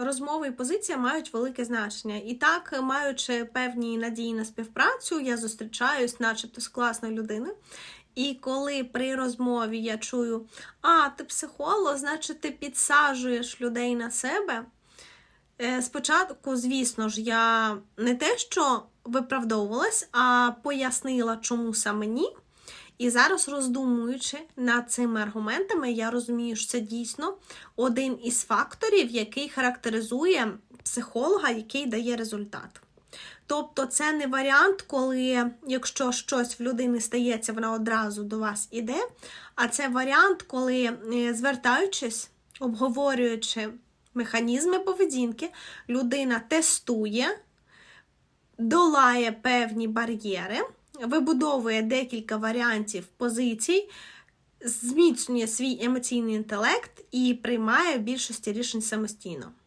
Розмови і позиція мають велике значення. І так, маючи певні надії на співпрацю, я зустрічаюсь, начебто, з класною людиною. І коли при розмові я чую, а, ти психолог, значить, ти підсаджуєш людей на себе. Е, Спочатку, звісно ж, я не те, що виправдовувалась, а пояснила, чому саме ні. І зараз, роздумуючи над цими аргументами, я розумію, що це дійсно один із факторів, який характеризує психолога, який дає результат. Тобто, це не варіант, коли, якщо щось в людини стається, вона одразу до вас іде. А це варіант, коли, е, звертаючись, обговорюючи механізми поведінки, людина тестує, долає певні бар'єри, вибудовує декілька варіантів позицій, зміцнює свій емоційний інтелект і приймає більшості рішень самостійно.